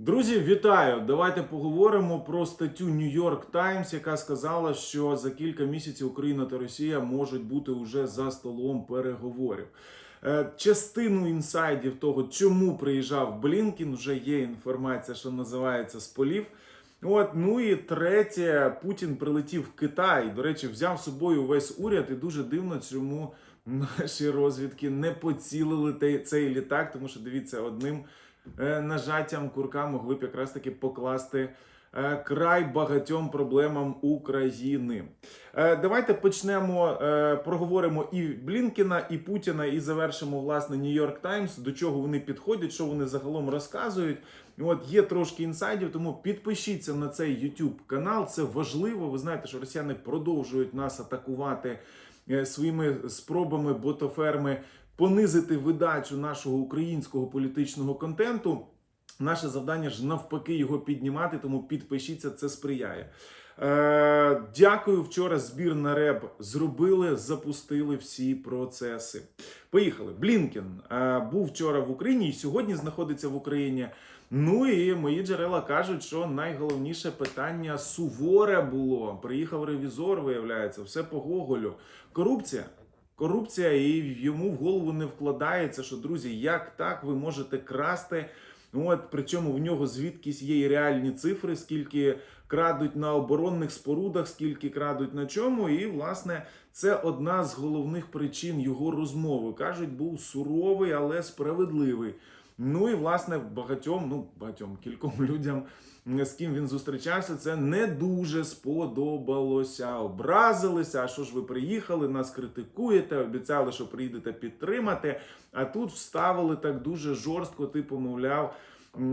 Друзі, вітаю! Давайте поговоримо про статтю New York Times, яка сказала, що за кілька місяців Україна та Росія можуть бути уже за столом переговорів. Е, Частину інсайдів того, чому приїжджав Блінкін, вже є інформація, що називається з полів. От, ну і третє, Путін прилетів в Китай. До речі, взяв з собою весь уряд, і дуже дивно, чому наші розвідки не поцілили цей літак, тому що дивіться, одним нажаттям курка могли б якраз таки покласти е, край багатьом проблемам України. Е, Давайте почнемо, е, проговоримо і Блінкіна, і Путіна, і завершимо власне Нью-Йорк Таймс, до чого вони підходять, що вони загалом розказують. От є трошки інсайдів, тому підпишіться на цей YouTube канал. Це важливо. Ви знаєте, що росіяни продовжують нас атакувати е, своїми спробами ботоферми понизити видачу нашого українського політичного контенту. Наше завдання ж навпаки його піднімати, тому підпишіться, це сприяє. Е, дякую. Вчора збір на РЕБ зробили, запустили всі процеси. Поїхали. Блінкен е, був вчора в Україні і сьогодні знаходиться в Україні. Ну і мої джерела кажуть, що найголовніше питання суворе було. Приїхав ревізор, виявляється, все по Гоголю. Корупція. Корупція, і йому в голову не вкладається, що друзі, як так ви можете красти? От причому в нього звідкись є і реальні цифри, скільки крадуть на оборонних спорудах, скільки крадуть на чому. І власне це одна з головних причин його розмови. кажуть, був суровий, але справедливий. Ну і власне багатьом, ну багатьом кільком людям, з ким він зустрічався, це не дуже сподобалося. Образилися. А що ж ви приїхали? Нас критикуєте, обіцяли, що приїдете підтримати. А тут вставили так дуже жорстко, типу, мовляв.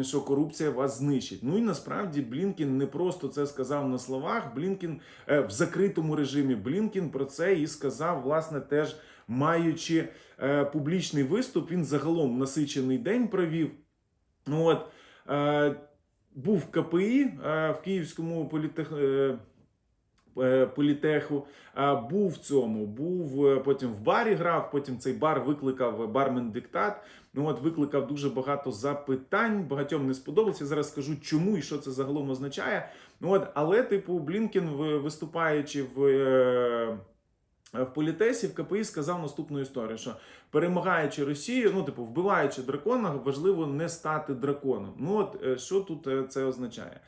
Що корупція вас знищить. Ну і насправді Блінкін не просто це сказав на словах. Блінкін е, в закритому режимі Блінкін про це і сказав, власне, теж маючи е, публічний виступ. Він загалом насичений день провів. От е, був КПІ е, в Київському політех. е, е, Політеху, був в цьому, був е, потім в барі грав. Потім цей бар викликав бармен диктат. Ну от викликав дуже багато запитань. Багатьом не сподобалося. Я зараз скажу, чому і що це загалом означає. Ну от, але, типу, Блінкін, виступаючи в. Е, в політесі в КПІ сказав наступну історію: що перемагаючи Росію, ну типу, вбиваючи дракона, важливо не стати драконом. Ну от е, що тут е, це означає?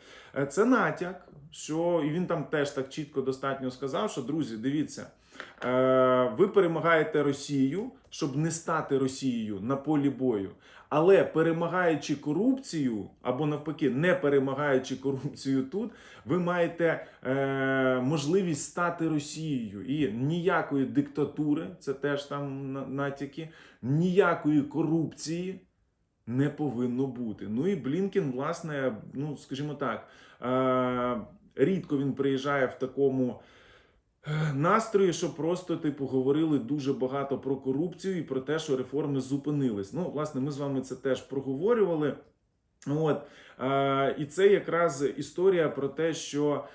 Це натяк, що і він там теж так чітко достатньо сказав, що друзі, дивіться. Ви перемагаєте Росію, щоб не стати Росією на полі бою. Але перемагаючи корупцію, або навпаки, не перемагаючи корупцію тут, ви маєте е, можливість стати Росією. І ніякої диктатури, це теж там натяки, ніякої корупції не повинно бути. Ну і Блінкін, власне, ну скажімо так, е, рідко він приїжджає в такому. Е, Настрої, що просто типу говорили дуже багато про корупцію і про те, що реформи зупинились. Ну, власне, ми з вами це теж проговорювали. От е, і це якраз історія про те, що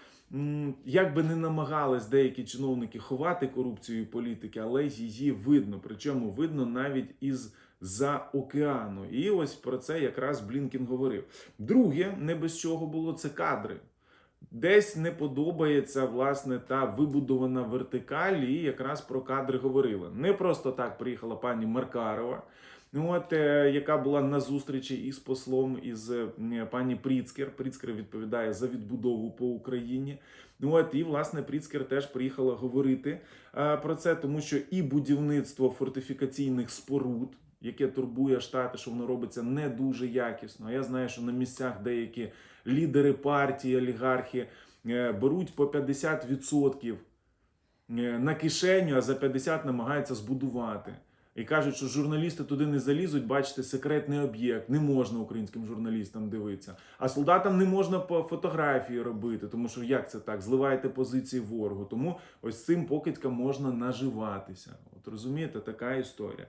як би не намагались деякі чиновники ховати корупцію і політики, але її видно. Причому видно навіть із за океану. І ось про це якраз Блінкін говорив. Друге, не без чого було це кадри. Десь не подобається власне та вибудована вертикаль, і якраз про кадри говорили. Не просто так приїхала пані Маркарова, от, е, яка була на зустрічі із послом із е, пані Пріцкер. Пріцкер відповідає за відбудову по Україні. От, і власне Пріцкер теж приїхала говорити е, про це, тому що і будівництво фортифікаційних споруд. Яке турбує штати, що воно робиться не дуже якісно. Я знаю, що на місцях деякі лідери партії, олігархи е, беруть по 50% е, на кишеню, а за 50 намагаються збудувати. І кажуть, що журналісти туди не залізуть, бачите, секретний об'єкт, не можна українським журналістам дивитися. А солдатам не можна по фотографії робити, тому що як це так? Зливаєте позиції ворогу. Тому ось цим покидькам можна наживатися. От розумієте, така історія.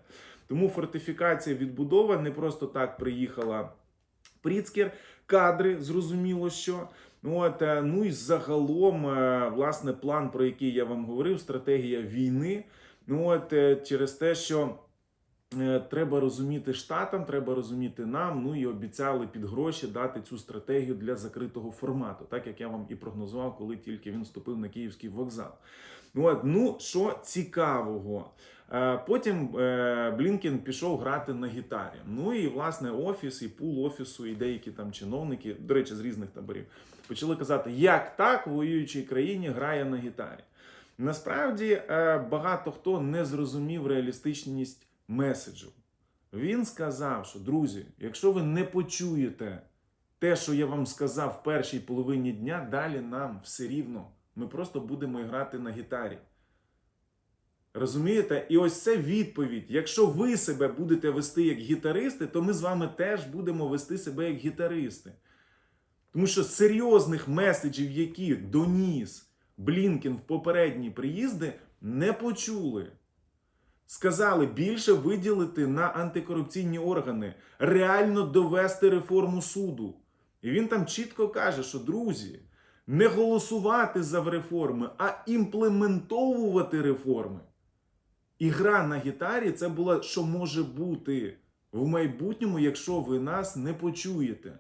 Тому фортифікація відбудова не просто так приїхала Пріцкер, кадри, зрозуміло, що. От, е, ну і загалом, е, власне, план, про який я вам говорив, стратегія війни. Ну от е, через те, що треба розуміти штатам, треба розуміти нам. Ну і обіцяли під гроші дати цю стратегію для закритого формату, так як я вам і прогнозував, коли тільки він вступив на київський вокзал. От, ну що цікавого. Е, Потім е, Блінкен пішов грати на гітарі. Ну і власне офіс, і пул офісу, і деякі там чиновники, до речі, з різних таборів, почали казати, як так в воюючій країні грає на гітарі. Насправді е, багато хто не зрозумів реалістичність меседжу. Він сказав, що друзі, якщо ви не почуєте те, що я вам сказав в першій половині дня, далі нам все рівно. Ми просто будемо грати на гітарі. Розумієте? І ось це відповідь. Якщо ви себе будете вести як гітаристи, то ми з вами теж будемо вести себе як гітаристи. Тому що серйозних меседжів, які доніс Блінкен в попередні приїзди, не почули. Сказали більше виділити на антикорупційні органи, реально довести реформу суду. І він там чітко каже, що друзі, не голосувати за реформи, а імплементовувати реформи. І гра на гітарі це була, що може бути в майбутньому, якщо ви нас не почуєте.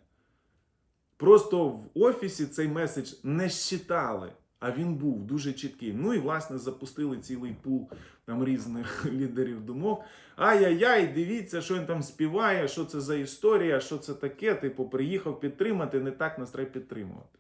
Просто в офісі цей меседж не щитали, а він був дуже чіткий. Ну і власне запустили цілий пул там різних лідерів думок. Ай-яй-яй, дивіться, що він там співає, що це за історія, що це таке. Типу, приїхав підтримати, не так нас треба підтримувати.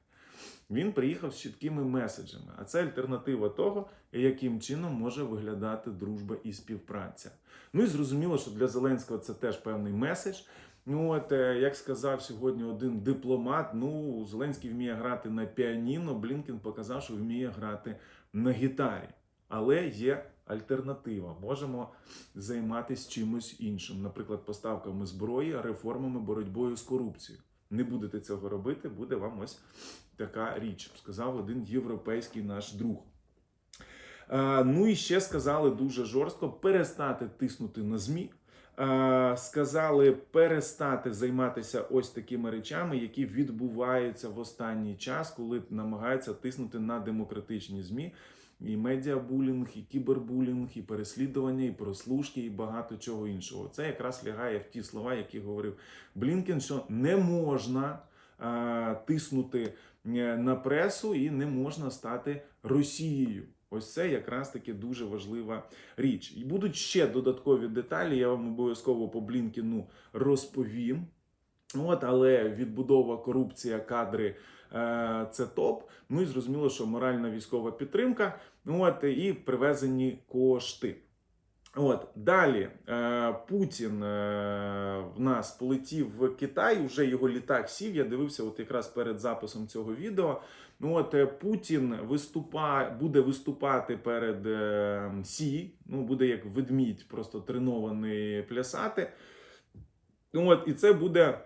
Він приїхав з чіткими меседжами, а це альтернатива того, яким чином може виглядати дружба і співпраця. Ну і зрозуміло, що для Зеленського це теж певний меседж. Ну, от, е, як сказав сьогодні один дипломат, ну, Зеленський вміє грати на піаніно, Блінкен показав, що вміє грати на гітарі. Але є альтернатива. Можемо займатися чимось іншим, наприклад, поставками зброї, реформами, боротьбою з корупцією. Не будете цього робити, буде вам ось така річ, сказав один європейський наш друг. Е, ну і ще сказали дуже жорстко перестати тиснути на ЗМІ. Е, Сказали перестати займатися ось такими речами, які відбуваються в останній час, коли намагаються тиснути на демократичні ЗМІ. І медіабулінг, і кібербулінг, і переслідування, і прослушки, і багато чого іншого. Це якраз лягає в ті слова, які говорив Блінкен, що не можна е, тиснути на пресу і не можна стати Росією. Ось це якраз таки дуже важлива річ. І будуть ще додаткові деталі. Я вам обов'язково по Блінкіну розповім. От, але відбудова, корупція, кадри е, це топ. Ну і зрозуміло, що моральна військова підтримка. От і привезені кошти. От далі е, Путін е, в нас полетів в Китай. Вже його літак сів. Я дивився, от якраз перед записом цього відео. Ну от е, Путін виступа, буде виступати перед Сі. Ну буде як ведмідь, просто тренований плясати. Ну от і це буде.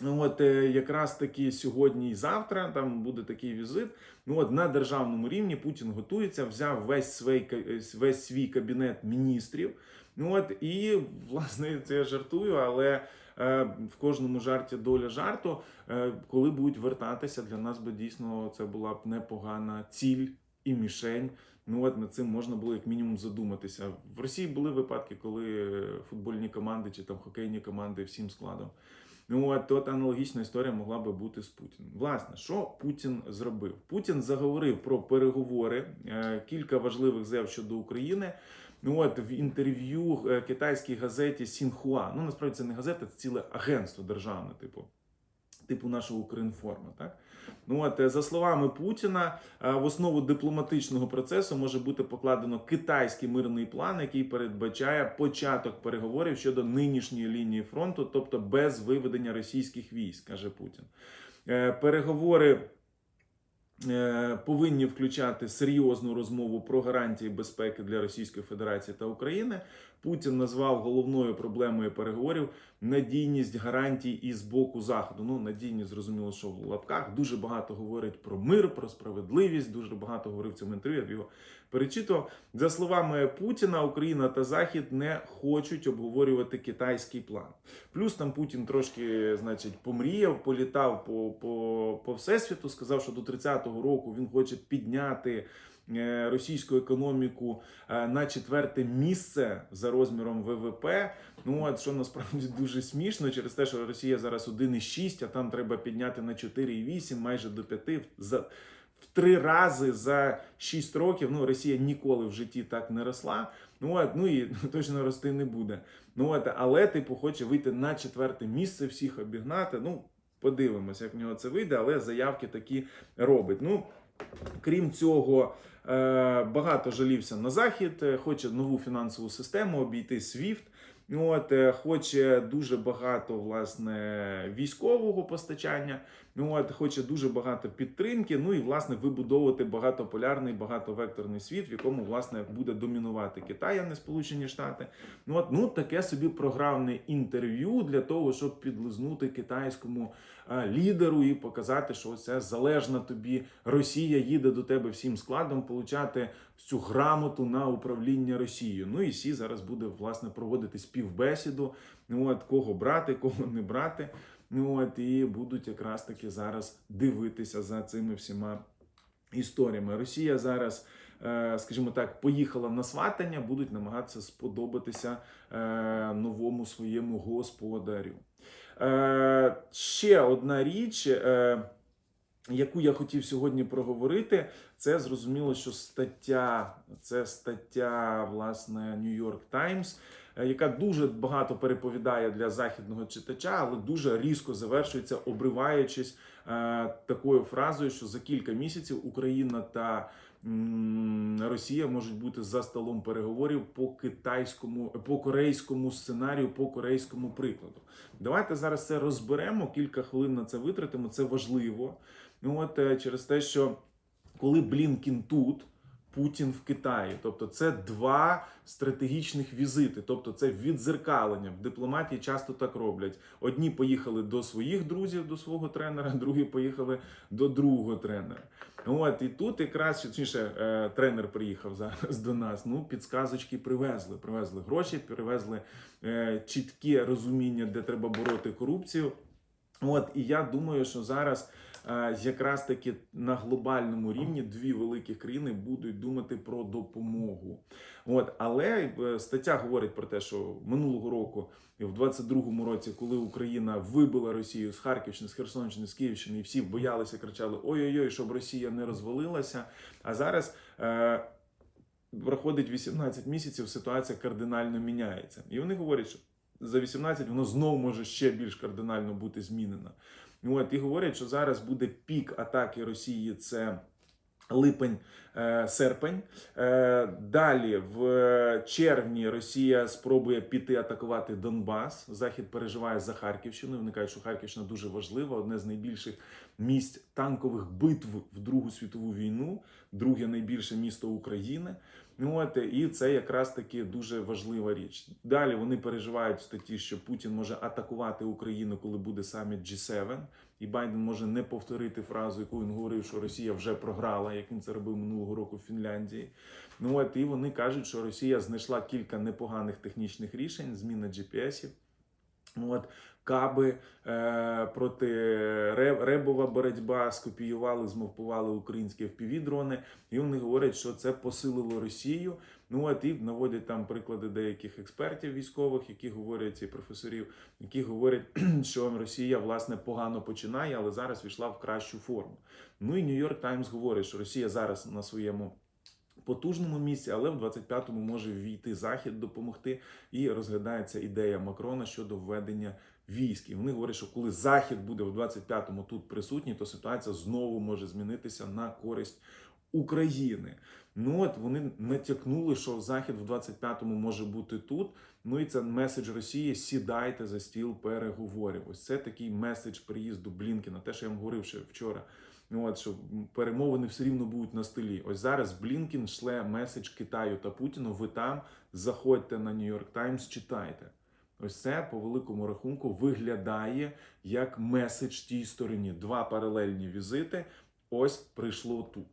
Ну, от е, якраз таки сьогодні і завтра там буде такий візит. Ну от на державному рівні Путін готується, взяв весь свій, е, весь свій кабінет міністрів. Ну от і власне це я жартую, але е, в кожному жарті доля жарту. Е, коли будуть вертатися, для нас би дійсно це була б непогана ціль і мішень. Ну от над цим можна було як мінімум задуматися. В Росії були випадки, коли футбольні команди чи там хокейні команди всім складом. Ну от от аналогічна історія могла би бути з Путіним. Власне, що Путін зробив? Путін заговорив про переговори, е, кілька важливих заяв щодо України. Ну от в інтерв'ю е, китайській газеті Сінхуа. Ну насправді це не газета, це ціле агентство державне, типу. Типу нашого Укрінформа, так ну от е, за словами Путіна, е, в основу дипломатичного процесу може бути покладено китайський мирний план, який передбачає початок переговорів щодо нинішньої лінії фронту, тобто без виведення російських військ, каже Путін. Е, Переговори повинні включати серйозну розмову про гарантії безпеки для Російської Федерації та України. Путін назвав головною проблемою переговорів надійність гарантій із боку заходу. Ну надійність зрозуміло, що в лапках дуже багато говорить про мир, про справедливість. Дуже багато говорив в цьому інтерв'ю. Я його перечитував. За словами Путіна, Україна та Захід не хочуть обговорювати китайський план. Плюс там Путін трошки, значить, помріяв, політав по, по, по всесвіту. Сказав, що до 30-го року він хоче підняти е, російську економіку е, на четверте місце за розміром ВВП. Ну от що насправді дуже смішно через те, що Росія зараз 1,6, а там треба підняти на 4,8, майже до 5. За в три рази за 6 років. Ну, Росія ніколи в житті так не росла. Ну от, ну і точно рости не буде. Ну от, але типу хоче вийти на четверте місце, всіх обігнати. Ну, подивимося, як в нього це вийде, але заявки такі робить. Ну, крім цього, е, багато жалівся на захід, е, хоче нову фінансову систему обійти SWIFT. От, е, хоче дуже багато власне військового постачання. От хоче дуже багато підтримки. Ну і власне вибудовувати багатополярний, багатовекторний світ, в якому власне буде домінувати Китай, а не Сполучені Штати. Ну от ну таке собі програмне інтерв'ю для того, щоб підлизнути китайському е, лідеру і показати, що це залежна тобі Росія їде до тебе всім складом, получати цю грамоту на управління Росією. Ну і Сі зараз буде власне проводити співбесіду. Ну от кого брати, кого не брати. Ну от і будуть якраз таки зараз дивитися за цими всіма історіями. Росія зараз, е, скажімо так, поїхала на сватання, будуть намагатися сподобатися е, новому своєму господарю. Е, Ще одна річ. Яку я хотів сьогодні проговорити, це зрозуміло, що стаття, це стаття власне New York Times, е, яка дуже багато переповідає для західного читача, але дуже різко завершується, обриваючись е, такою фразою, що за кілька місяців Україна та Росія можуть бути за столом переговорів по китайському, по корейському сценарію, по корейському прикладу. Давайте зараз це розберемо. Кілька хвилин на це витратимо. Це важливо. Ну от е, через те, що коли Блінкін тут. Путін в Китаї, тобто це два стратегічних візити, тобто це відзеркалення. В дипломатії часто так роблять. Одні поїхали до своїх друзів, до свого тренера, другі поїхали до другого тренера. От і тут якраз точніше, е, тренер приїхав зараз до нас. Ну, підсказочки привезли. Привезли гроші, привезли е, чітке розуміння, де треба бороти корупцію. От і я думаю, що зараз якраз таки на глобальному рівні дві великі країни будуть думати про допомогу. От, але е, стаття говорить про те, що минулого року, в 22-му році, коли Україна вибила Росію з Харківщини, з Херсонщини, з Київщини, і всі боялися, кричали: ой-ой-ой, щоб Росія не розвалилася. А зараз. Е, Проходить 18 місяців, ситуація кардинально міняється. І вони говорять, що за 18 воно знову може ще більш кардинально бути змінено. От, і говорять, що зараз буде пік атаки Росії. Це липень, е, серпень. Е, Далі в червні Росія спробує піти атакувати Донбас. Захід переживає за Харківщину. Вони кажуть, що Харківщина дуже важлива, одне з найбільших місць танкових битв в Другу світову війну, друге найбільше місто України. От, і це якраз таки дуже важлива річ. Далі вони переживають статті, що Путін може атакувати Україну, коли буде саміт G7, і Байден може не повторити фразу, яку він говорив, що Росія вже програла, як він це робив минулого року в Фінляндії. Ну от і вони кажуть, що Росія знайшла кілька непоганих технічних рішень, зміна GPS-ів. Ну, От каби е, проти Ре- ребова боротьба, скопіювали, змовпували українські FPV-дрони, і вони говорять, що це посилило Росію. Ну от і наводять там приклади деяких експертів військових, які говорять і професорів, які говорять, що Росія власне погано починає, але зараз війшла в кращу форму. Ну і Нью-Йорк Таймс говорить, що Росія зараз на своєму. Потужному місці, але в 25-му може ввійти захід допомогти, і розглядається ідея Макрона щодо введення військ. І вони говорять, що коли захід буде в 25-му тут присутній, то ситуація знову може змінитися на користь України. Ну от вони натякнули, що захід в 25-му може бути тут. Ну і це меседж Росії: сідайте за стіл переговорів. Ось це такий меседж приїзду Блінкіна. Те, що я вам говорив ще вчора. Ну, от що перемовини все рівно будуть на столі. Ось зараз Блінкін шле меседж Китаю та Путіну. Ви там заходьте на Нью-Йорк Таймс, читайте. Ось це по великому рахунку виглядає як меседж тій стороні. Два паралельні візити. Ось прийшло тут.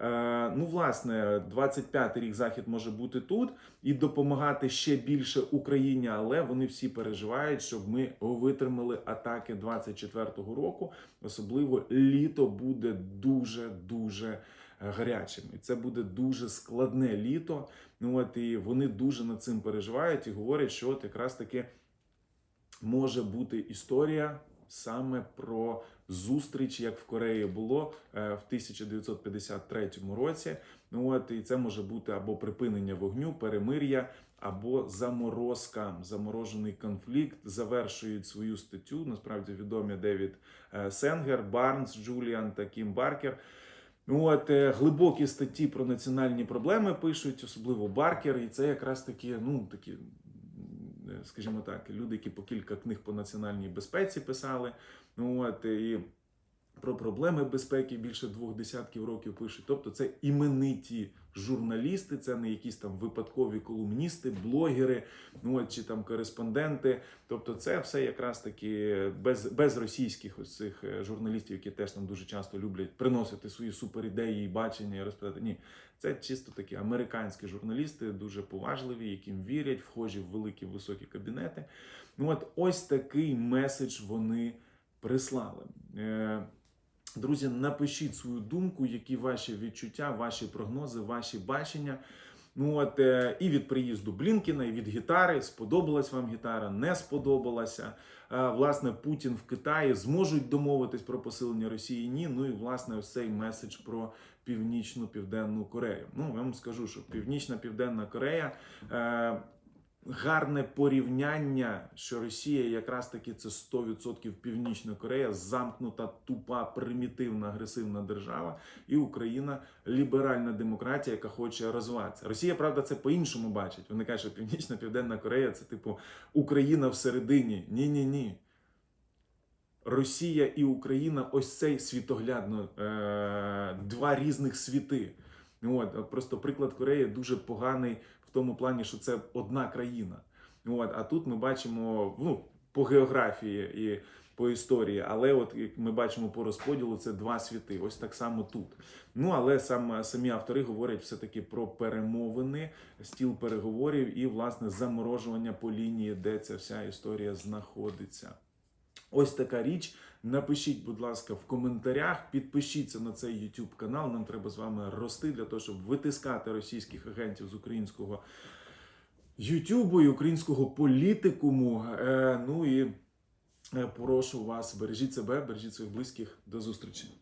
Е, ну, власне, 25-й рік захід може бути тут і допомагати ще більше Україні, але вони всі переживають, щоб ми витримали атаки 24-го року. Особливо літо буде дуже дуже гарячим. І це буде дуже складне літо. Ну от і вони дуже над цим переживають і говорять, що от якраз таки може бути історія саме про зустріч, як в Кореї було е, в 1953 році. Ну от і це може бути або припинення вогню, перемир'я, або заморозка, заморожений конфлікт. Завершують свою статтю. Насправді відомі Девід е, Сенгер, Барнс, Джуліан та Кім Баркер. От е, глибокі статті про національні проблеми пишуть, особливо Баркер, і це якраз такі, ну такі, е, скажімо так, люди, які по кілька книг по національній безпеці писали. От і про проблеми безпеки більше двох десятків років пишуть. Тобто, це імениті журналісти, це не якісь там випадкові колумністи, блогери, ну чи там кореспонденти. Тобто, це все якраз таки без, без російських ось цих е, журналістів, які теж там дуже часто люблять приносити свої суперідеї і бачення і розповідати. Ні, це чисто такі американські журналісти, дуже поважливі, яким вірять, вхожі в великі високі кабінети. Ну от ось такий меседж вони прислали. Е, Друзі, напишіть свою думку, які ваші відчуття, ваші прогнози, ваші бачення. Ну от е, і від приїзду Блінкіна, і від гітари. Сподобалась вам гітара, не сподобалася. Е, Власне, Путін в Китаї зможуть домовитись про посилення Росії. Ні. Ну і власне ось цей меседж про північну південну Корею. Ну я вам скажу, що Північна Південна Корея. Гарне порівняння, що Росія якраз таки це 100% Північна Корея, замкнута, тупа, примітивна, агресивна держава, і Україна ліберальна демократія, яка хоче розвиватися. Росія, правда, це по-іншому бачить. Вони кажуть, що Північна Південна Корея це типу Україна всередині. Ні, ні, ні. Росія і Україна ось цей світоглядно е- два різних світи. От просто приклад Кореї дуже поганий тому плані, що це одна країна. От, а тут ми бачимо ну, по географії і по історії, але от як ми бачимо по розподілу, це два світи. Ось так само тут. Ну але сам самі автори говорять все-таки про перемовини, стіл переговорів і власне заморожування по лінії, де ця вся історія знаходиться. Ось така річ. Напишіть, будь ласка, в коментарях, підпишіться на цей YouTube канал. Нам треба з вами рости для того, щоб витискати російських агентів з українського Ютубу і українського політикуму. Е, ну і е, прошу вас, бережіть себе, бережіть своїх близьких. До зустрічі.